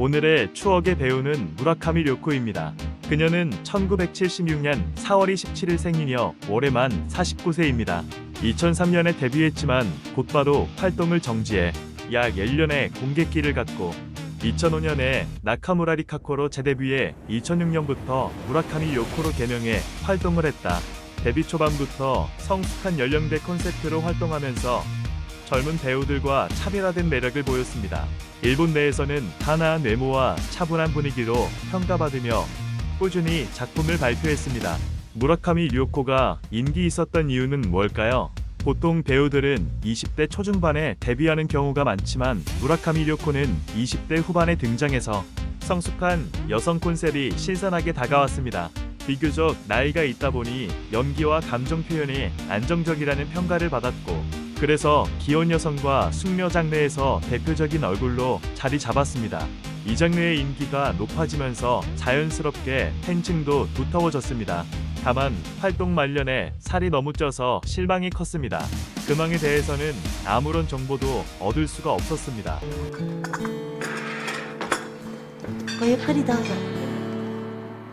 오늘의 추억의 배우는 무라카미 료코입니다. 그녀는 1976년 4월 27일 생이며 올해 만 49세입니다. 2003년에 데뷔했지만 곧바로 활동을 정지해 약 1년의 공백기를 갖고 2005년에 나카무라 리 카코로 재데뷔해 2006년부터 무라카미 요코로 개명해 활동을 했다. 데뷔 초반부터 성숙한 연령대 콘셉트로 활동하면서 젊은 배우들과 차별화된 매력을 보였습니다. 일본 내에서는 단아한 외모와 차분한 분위기로 평가받으며 꾸준히 작품을 발표했습니다. 무라카미 류코가 인기 있었던 이유는 뭘까요? 보통 배우들은 20대 초중반에 데뷔하는 경우가 많지만 무라카미 류코는 20대 후반에 등장해서 성숙한 여성 콘셉트이 신선하게 다가왔습니다. 비교적 나이가 있다 보니 연기와 감정 표현이 안정적이라는 평가를 받았고 그래서 기혼 여성과 숙녀 장르에서 대표적인 얼굴로 자리 잡았습니다. 이 장르의 인기가 높아지면서 자연스럽게 팬층도 두터워졌습니다. 다만 활동 말년에 살이 너무 쪄서 실망이 컸습니다. 근황에 대해서는 아무런 정보도 얻을 수가 없었습니다. 거의 팔이 닿아